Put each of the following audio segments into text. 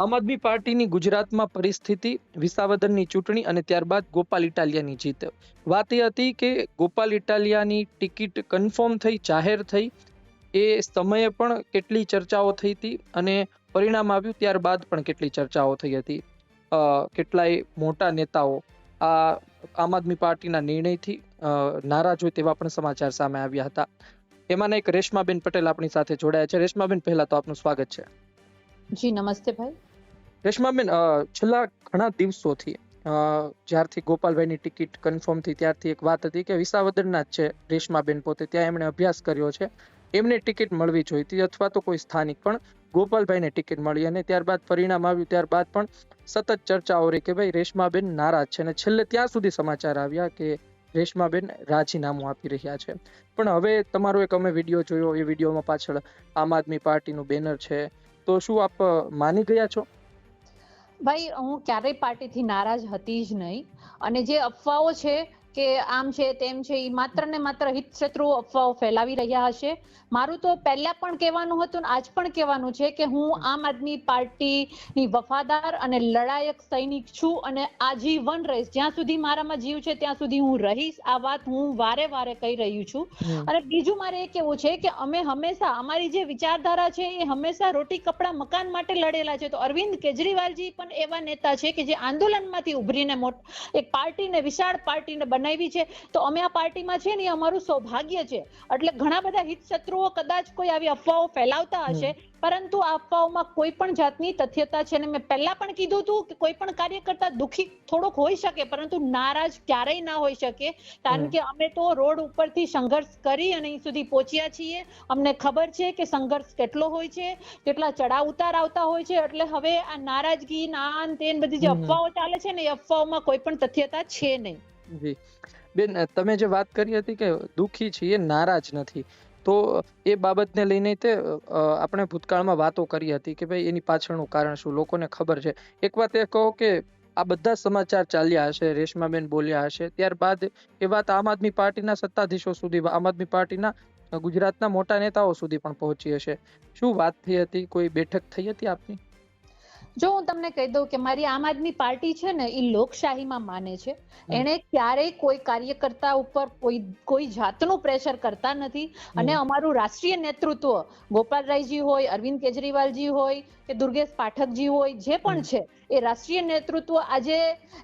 આમ આદમી પાર્ટીની ગુજરાતમાં પરિસ્થિતિ વિસાવદરની ચૂંટણી અને ત્યારબાદ ગોપાલ ઇટાલિયાની જીત. વાત એ હતી કે ગોપાલ ઇટાલિયાની ટિકિટ કન્ફર્મ થઈ, જાહેર થઈ. એ સમયે પણ કેટલી ચર્ચાઓ થઈ હતી અને પરિણામ આવ્યું ત્યારબાદ પણ કેટલી ચર્ચાઓ થઈ હતી. કેટલાય મોટા નેતાઓ આ આમ આદમી પાર્ટીના નિર્ણયથી નારાજ હોય તેવા પણ સમાચાર સામે આવ્યા હતા. એમાંના એક રેશમાબેન પટેલ આપણી સાથે જોડાયા છે. રેશમાબેન, પહેલા તો આપનું સ્વાગત છે. જી, નમસ્તે ભાઈ. રેશમાબેન છેલ્લા ઘણા દિવસોથી જ્યારથી ગોપાલભાઈની ટિકિટ કન્ફર્મ થઈ ત્યારથી એક વાત હતી કે વિસાવદરના જ છે રેશમાબેન પોતે, ત્યાં એમણે અભ્યાસ કર્યો છે. એમને ટિકિટ મળવી જોઈતી અથવા તો કોઈ સ્થાનિક, પણ ગોપાલભાઈને ટિકિટ મળી અને ત્યારબાદ પરિણામ આવ્યું, ત્યારબાદ પણ સતત ચર્ચાઓ રહી કે ભાઈ રેશમાબેન નારાજ છે અને છેલ્લે ત્યાં સુધી સમાચાર આવ્યા કે રેશમાબેન રાજીનામું આપી રહ્યા છે. પણ હવે તમારો એક અમે વીડિયો જોયો, એ વિડીયોમાં પાછળ આમ આદમી પાર્ટીનું બેનર છે. તો શું આપ માની ગયા છો? ભાઈ હું ક્યારેય પાર્ટીથી નારાજ હતી જ નહીં. અને જે અફવાઓ છે કે આમ છે તેમ છે એ માત્ર ને માત્ર હિતશત્રુ અફવાઓ ફેલાવી રહ્યા હશે. મારું તો પહેલા પણ કહેવાનું હતું ને આજ પણ કહેવાનું છે કે હું આમ આદમી પાર્ટીની વફાદાર અને લડાયક સૈનિક છું અને આજીવન રહીશ. જ્યાં સુધી મારામાં જીવ છે ત્યાં સુધી હું રહીશ. આ વાત હું વારે વારે કહી રહ્યું છું. અને બીજું મારે એ કેવું છે કે અમે હંમેશા અમારી જે વિચારધારા છે એ હંમેશા રોટી કપડા મકાન માટે લડેલા છે. તો અરવિંદ કેજરીવાલજી પણ એવા નેતા છે કે જે આંદોલનમાંથી ઉભરીને મોટ એક પાર્ટીને વિશાળ પાર્ટીને બનાવી છે. તો અમે આ પાર્ટીમાં છે ને એ અમારું સૌભાગ્ય છે. એટલે ઘણા બધા હિત શત્રુઓ કદાચ કોઈ આવી અફવાઓ ફેલાવતા હશે. પરંતુ આ અફવાઓમાં કોઈ પણ જાતની તથ્યતા છે ને મેં પહેલા પણ કીધું હતું કે કોઈ પણ કાર્યકર્તા દુખી થોડોક હોઈ શકે પરંતુ નારાજ ક્યારેય ના હોઈ શકે. કારણ કે અમે તો રોડ ઉપરથી સંઘર્ષ કરી અને અહીં સુધી પહોંચ્યા છીએ. અમને ખબર છે કે સંઘર્ષ કેટલો હોય છે કેટલા ચડાવ ઉતાર આવતા હોય છે. એટલે હવે આ નારાજગી ના તેન બધી જે અફવાઓ ચાલે છે ને એ અફવાઓમાં કોઈ પણ તથ્યતા છે નહીં. જી. બેન તમે જે વાત કરી હતી કે દુઃખી છીએ, નારાજ નથી, તો એ બાબતને લઈને તે આપણે ભૂતકાળમાં વાતો કરી હતી કે ભાઈ એની પાછળનું કારણ શું? લોકોને ખબર છે. એક વાત એ કહો કે આ બધા સમાચાર ચાલ્યા હશે, રેશમાબેન બોલ્યા હશે, ત્યારબાદ એ વાત આમ આદમી પાર્ટીના સત્તાધીશો સુધી, આમ આદમી પાર્ટીના ગુજરાતના મોટા નેતાઓ સુધી પણ પહોંચી હશે. શું વાત થઈ હતી? કોઈ બેઠક થઈ હતી આપની? જો હું તમને કહી દઉં કે મારી આમ આદમી પાર્ટી છે ને એ લોકશાહીમાં માને છે. એને ક્યારેય કોઈ કાર્યકર્તા ઉપર કોઈ કોઈ જાતનું પ્રેશર કરતા નથી. અને અમારું રાષ્ટ્રીય નેતૃત્વ ગોપાલરાયજી હોય અરવિંદ કેજરીવાલજી હોય કે દુર્ગેશ પાઠકજી હોય જે પણ છે એ રાષ્ટ્રીય નેતૃત્વ આજે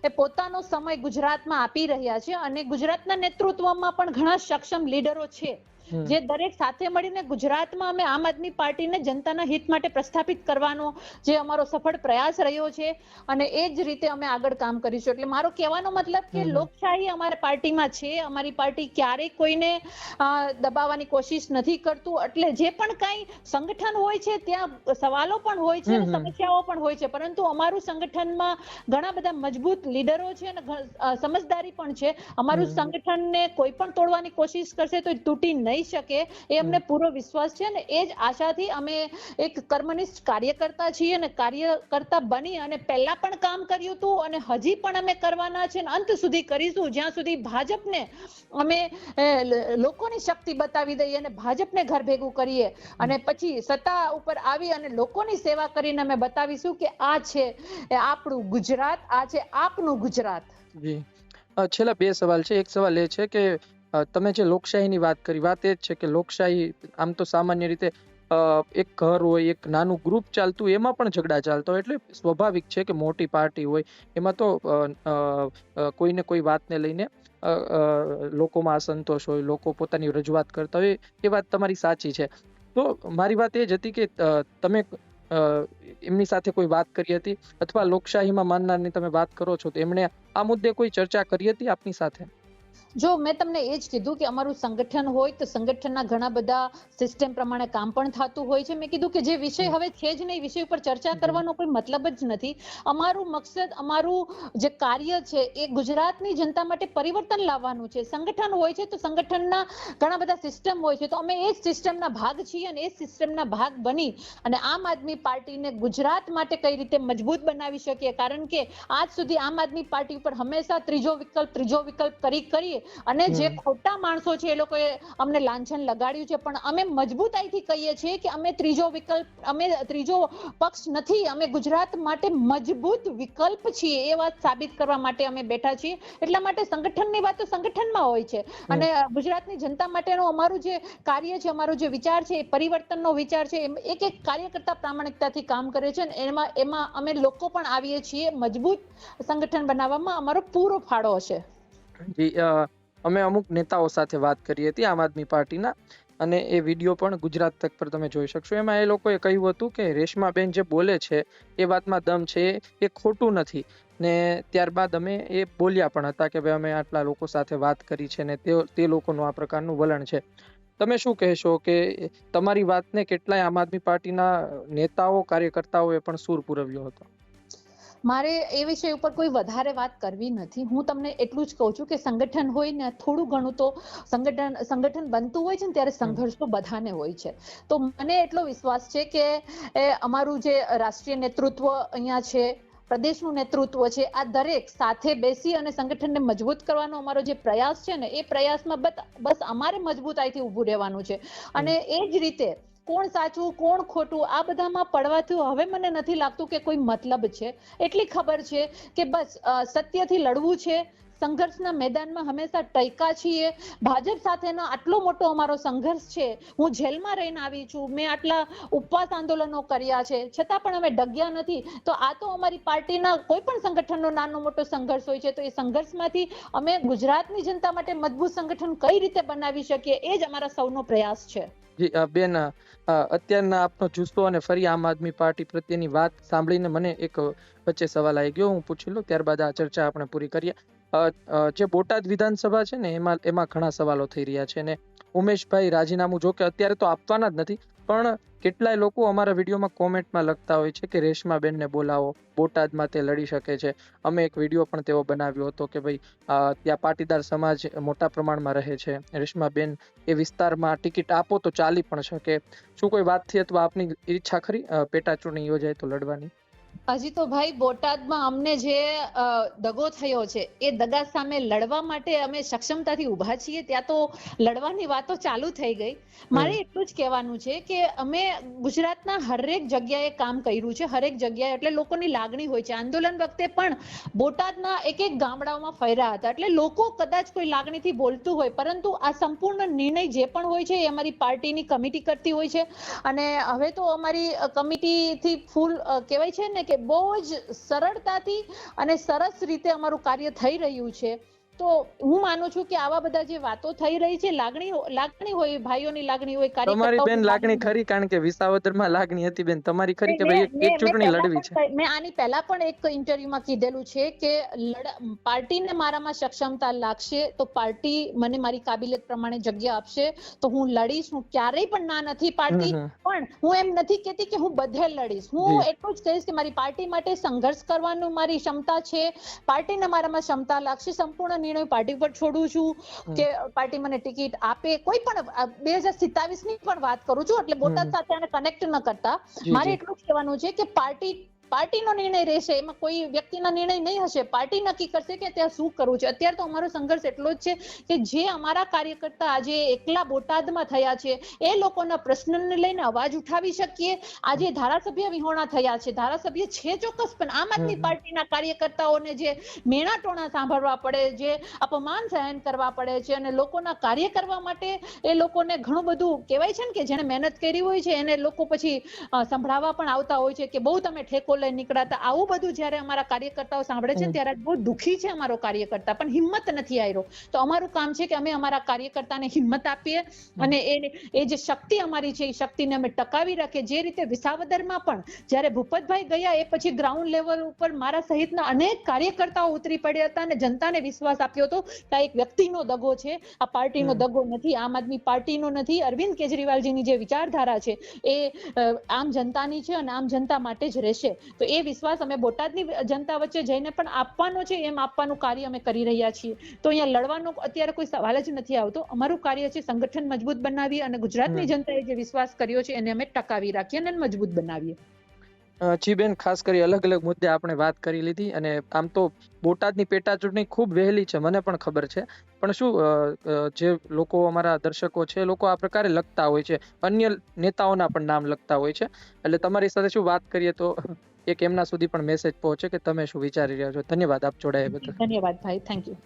એ પોતાનો સમય ગુજરાતમાં આપી રહ્યા છે. અને ગુજરાતના નેતૃત્વમાં પણ ઘણા સક્ષમ લીડરો છે. જે દરેક સાથે મળીને ગુજરાતમાં અમે આમ આદમી પાર્ટીને જનતાના હિત માટે પ્રસ્થાપિત કરવાનો જે અમારો સફળ પ્રયાસ રહ્યો છે અને એ જ રીતે અમે આગળ કામ કરીશું. એટલે મારો કહેવાનો મતલબ કે લોકશાહી અમારી પાર્ટીમાં છે. અમારી પાર્ટી ક્યારેય કોઈને દબાવવાની કોશિશ નથી કરતું. એટલે જે પણ કાંઈ સંગઠન હોય છે ત્યાં સવાલો પણ હોય છે અને. સમસ્યાઓ પણ હોય છે. પરંતુ અમારું સંગઠનમાં ઘણા બધા મજબૂત લીડરો છે અને સમજદારી પણ છે. અમારું. સંગઠનને કોઈ પણ તોડવાની કોશિશ કરશે તો તૂટી નહીં શકે એ અમને પૂરો વિશ્વાસ છે અને એ જ આશાથી અમે એક કર્મનિષ્ઠ કાર્યકર્તા છીએ અને કાર્યકર્તા બની અને પહેલા પણ કામ કર્યું હતું અને હજી પણ અમે કરવાના છે અને અંત સુધી કરીશું. જ્યાં સુધી ભાજપને અમે લોકોની શક્તિ બતાવી દઈએ અને ભાજપને ઘર ભેગું કરીએ. અને પછી સત્તા ઉપર આવી અને લોકોની સેવા કરીને અમે બતાવીશું કે આ છે આપણું ગુજરાત આ છે આપનું ગુજરાત. જી. છેલ્લા બે સવાલ છે. એક સવાલ એ છે કે તમે જે લોકશાહીની વાત કરી, વાત એ જ છે કે લોકશાહી આમ તો સામાન્ય રીતે એક ઘર હોય, એક નાનું ગ્રુપ ચાલતું એમાં પણ ઝઘડા ચાલતા હોય. એટલે સ્વાભાવિક છે કે મોટી પાર્ટી હોય, એમાં તો કોઈને કોઈ વાતને લઈને લોકોમાં અસંતોષ હોય, લોકો પોતાની રજૂઆત કરતા હોય, એ વાત તમારી સાચી છે. તો મારી વાત એ જ હતી કે તમે એમની સાથે કોઈ વાત કરી હતી અથવા લોકશાહીમાં માનનારની તમે વાત કરો છો, તો એમણે આ મુદ્દે કોઈ ચર્ચા કરી હતી આપની સાથે? જો મેં તમને એ જ કીધું કે અમારું સંગઠન હોય તો સંગઠનના ઘણા બધા સિસ્ટમ પ્રમાણે કામ પણ થતું હોય છે. મેં કીધું કે જે વિષય હવે છે જ નહીં વિષય ઉપર ચર્ચા કરવાનો કોઈ મતલબ જ નથી. અમારું મકસદ અમારું જે કાર્ય છે એ ગુજરાતની જનતા માટે પરિવર્તન લાવવાનું છે. સંગઠન હોય છે તો સંગઠનના ઘણા બધા સિસ્ટમ હોય છે. તો અમે એ જ સિસ્ટમના ભાગ છીએ અને એ સિસ્ટમના ભાગ બની અને આમ આદમી પાર્ટીને ગુજરાત માટે કઈ રીતે મજબૂત બનાવી શકીએ? કારણ કે આજ સુધી આમ આદમી પાર્ટી ઉપર હંમેશા ત્રીજો વિકલ્પ ત્રીજો વિકલ્પ કરી કરી થઈ અને જે ખોટા માણસો છે એ લોકોએ અમને લાંછન લગાડ્યું છે. પણ અમે મજબૂતાઈથી કહીએ છીએ કે અમે ત્રીજો વિકલ્પ અમે ત્રીજો પક્ષ નથી. અમે ગુજરાત માટે મજબૂત વિકલ્પ છીએ એ વાત સાબિત કરવા માટે અમે બેઠા છીએ. એટલા માટે સંગઠનની વાત તો સંગઠનમાં હોય છે. અને ગુજરાતની જનતા માટેનું અમારું જે કાર્ય છે અમારો જે વિચાર છે એ પરિવર્તનનો વિચાર છે એક એક કાર્યકર્તા પ્રામાણિકતાથી કામ કરે છે. અને એમાં એમાં અમે લોકો પણ આવીએ છીએ મજબૂત સંગઠન બનાવવામાં. અમારો પૂરો ફાળો હશે. જી અમે અમુક નેતાઓ સાથે વાત કરી હતી આમ આદમી પાર્ટીના અને એ વીડિયો પણ ગુજરાત તક પર તમે જોઈ શકશો. એમાં એ લોકોએ કહ્યું હતું કે રેશમાબેન જે બોલે છે એ વાતમાં દમ છે, એ ખોટું નથી. ને ત્યારબાદ અમે એ બોલ્યા પણ હતા કે ભાઈ અમે આટલા લોકો સાથે વાત કરી છે ને તે તે લોકોનું આ પ્રકારનું વલણ છે. તમે શું કહેશો કે તમારી વાતને કેટલાય આમ આદમી પાર્ટીના નેતાઓ, કાર્યકર્તાઓએ પણ સૂર પુરવ્યો હતો? મારે એ વિષય ઉપર કોઈ વધારે વાત કરવી નથી. હું તમને એટલું જ કહું છું કે સંગઠન હોય ને થોડું ઘણું તો સંગઠન સંગઠન બનતું હોય છે ને ત્યારે સંઘર્ષ તો બધાને હોય છે. તો મને એટલો વિશ્વાસ છે કે એ અમારું જે રાષ્ટ્રીય નેતૃત્વ અહીંયા છે પ્રદેશનું નેતૃત્વ છે આ દરેક સાથે બેસી અને સંગઠનને મજબૂત કરવાનો અમારો જે પ્રયાસ છે ને એ પ્રયાસમાં બસ અમારે મજબૂતાઈથી ઊભું રહેવાનું છે. અને એ જ રીતે કોણ સાચું, કોણ ખોટું, આ બધામાં પડવાથી હવે મને નથી લાગતું કે કોઈ મતલબ છે. એટલી ખબર છે કે બસ સત્યથી લડવું છે. સંઘર્ષના મેદાનમાં હંમેશા ટૈકા છીએ. ભાજપ સાથેનો આટલો મોટો અમારો સંઘર્ષ છે. હું જેલમાં રહીને આવી છું. મેં આટલા ઉપવાસ આંદોલનો કર્યા છે. છતાં પણ અમે ડગ્યા નથી. તો આ તો અમારી પાર્ટીના કોઈ પણ સંગઠનનો નાનો મોટો સંઘર્ષ હોય છે, તો એ સંઘર્ષમાંથી અમે ગુજરાતની જનતા માટે મજબૂત સંગઠન કઈ રીતે બનાવી શકીએ, એ જ અમારા સૌનો પ્રયાસ છે. બેન અત્યારના આપનો જુસ્સો અને ફરી આમ આદમી પાર્ટી પ્રત્યેની વાત સાંભળીને મને એક વચ્ચે સવાલ આવી ગયો. હું પૂછી લઉં, ત્યારબાદ આ ચર્ચા આપણે પૂરી કરીએ. જે બોટાદ વિધાનસભા છે ને, એમાં એમાં ઘણા સવાલો થઈ રહ્યા છે ને. ઉમેશભાઈ રાજીનામું જો કે અત્યારે તો આપવાના જ નથી પણ કેટલાય લોકો અમારા વિડીયોમાં કોમેન્ટમાં લખતા હોય છે કે રેશમાબેનને બોલાવો, બોટાદમાં તે લડી શકે છે. અમે એક વીડિયો પણ તેઓ બનાવ્યો હતો કે ભાઈ ત્યાં પાટીદાર સમાજ મોટા પ્રમાણમાં રહે છે. રેશમાબેન એ વિસ્તારમાં ટિકિટ આપો તો ચાલી પણ શકે. શું કોઈ વાત થઈ અથવા આપની ઈચ્છા ખરી? પેટા ચૂંટણી યોજાય તો લડવાની? હજી તો ભાઈ બોટાદમાં અમને જે દગો થયો છે એ દગા સામે લડવા માટે અમે સક્ષમતાથી ઊભા છીએ. ત્યાં તો લડવાની વાતો ચાલુ થઈ ગઈ. મારે એટલું જ કહેવાનું છે કે અમે ગુજરાતના હરેક જગ્યાએ કામ કર્યું છે હરેક જગ્યાએ એટલે લોકોની લાગણી હોય છે. આંદોલન વખતે પણ બોટાદના એક એક ગામડાઓમાં ફર્યા હતા. એટલે લોકો કદાચ કોઈ લાગણીથી બોલતું હોય પરંતુ આ સંપૂર્ણ નિર્ણય જે પણ હોય છે એ અમારી પાર્ટીની કમિટી કરતી હોય છે. અને હવે તો અમારી કમિટીથી ફૂલ કહેવાય છે ને કે બહુ જ સરળતાથી અને સરસ રીતે અમારું કાર્ય થઈ રહ્યું છે. તો હું માનું છું કે આવા બધા જે વાતો થઈ રહી છે લાગણી લાગણી હોય ભાઈઓની લાગણી હોય તમારી બેન લાગણી ખરી કારણ કે વિસાવદરમાં લાગણી હતી બેન. તમારી ખરી કે ભાઈ એક- ચૂંટણી લડવી છે? મેં આની પહેલા પણ એક ઇન્ટરવ્યુમાં કીધેલું છે કે પાર્ટીને મારામાં સક્ષમતા લાગશે તો પાર્ટી મને મારી કાબિલિયત પ્રમાણે જગ્યા આપશે. તો હું લડીશ હું ક્યારેય પણ ના નથી હમ. પણ હું એમ નથી કહેતી કે હું બધે લડીશ. હું એટલું જ કહીશ કે મારી પાર્ટી માટે સંઘર્ષ કરવાનું મારી ક્ષમતા છે. પાર્ટીને મારામાં ક્ષમતા લાગશે સંપૂર્ણ નિર્ણય પાર્ટી પર છોડું છું કે પાર્ટી મને ટિકિટ આપે. કોઈ પણ બે હજાર સિત્તાવીસની પણ વાત કરું છું એટલે બોટાદ. સાથે આને કનેક્ટ ન કરતા. મારે એટલું જ કહેવાનું છે કે પાર્ટી પાર્ટીનો નિર્ણય રહેશે એમાં કોઈ વ્યક્તિના નિર્ણય નહીં હશે. પાર્ટી નક્કી કરશે કે ત્યાં શું કરવું છે. અત્યારે તો અમારો સંઘર્ષ એટલો જ છે કે જે અમારા કાર્યકર્તા આજે એકલા બોટાદમાં થયા છે એ લોકોના પ્રશ્નને લઈને અવાજ ઉઠાવી શકીએ. આજે ધારાસભ્ય વિહોણા થયા છે. ધારાસભ્ય છે ચોક્કસ પણ આમ આદમી પાર્ટીના કાર્યકર્તાઓને જે મેણા ટોણા સાંભળવા પડે જે અપમાન સહન કરવા પડે છે અને લોકોના કાર્ય કરવા માટે એ લોકોને ઘણું બધું કહેવાય છે ને કે જેણે મહેનત કરી હોય છે એને લોકો પછી સંભળાવવા પણ આવતા હોય છે કે બહુ તમે ઠેકો લઈ નીકળાતા આવું બધું જ્યારે અમારા કાર્યકર્તાઓ સાંભળે છે ત્યારે બહુ દુખી છે અમારો કાર્યકર્તા પણ હિંમત નથી આવ્યો તો અમારું કામ છે કે અમે અમારા કાર્યકર્તાને હિંમત આપીએ અને એ એ જે શક્તિ અમારી છે એ શક્તિને અમે ટકાવી રાખીએ. જે રીતે વિસાવદરમાં પણ જ્યારે ભૂપતભાઈ ગયા એ પછી ગ્રાઉન્ડ લેવલ ઉપર મારા સહિતના અનેક કાર્યકર્તાઓ ઉતરી પડ્યા હતા અને જનતાને વિશ્વાસ આપ્યો હતો કે આ એક વ્યક્તિનો દગો છે. આ પાર્ટીનો દગો નથી આમ આદમી પાર્ટીનો નથી. અરવિંદ કેજરીવાલજીની જે વિચારધારા છે એ આમ જનતાની છે અને આમ જનતા માટે જ રહેશે. તો એ વિશ્વાસ અમે બોટાદની જનતા વચ્ચે જઈને પણ આપવાનો છે એમ આપવાનું કાર્ય અમે કરી રહ્યા છીએ. તો અહીંયા લડવાનો અત્યારે કોઈ સવાલ જ નથી આવતો. અમારું કાર્ય છે સંગઠન મજબૂત બનાવી અને ગુજરાતની જનતાએ જે વિશ્વાસ કર્યો છે એને અમે ટકાવી રાખીએ અને મજબૂત બનાવીએ. જી બેન ખાસ કરી અલગ અલગ મુદ્દે આપણે વાત કરી લીધી અને આમ તો બોટાદની પેટા ચૂંટણી ખૂબ વહેલી છે મને પણ ખબર છે. પણ શું જે લોકો અમારા દર્શકો છે લોકો આ પ્રકારે લખતા હોય છે. અન્ય નેતાઓના પણ નામ લખતા હોય છે. એટલે તમારી સાથે શું વાત કરીએ તો એક એમના સુધી પણ મેસેજ પહોંચે કે તમે શું વિચારી રહ્યા છો. ધન્યવાદ, આપ જોડાયા બદલ. ધન્યવાદ ભાઈ થેન્ક યુ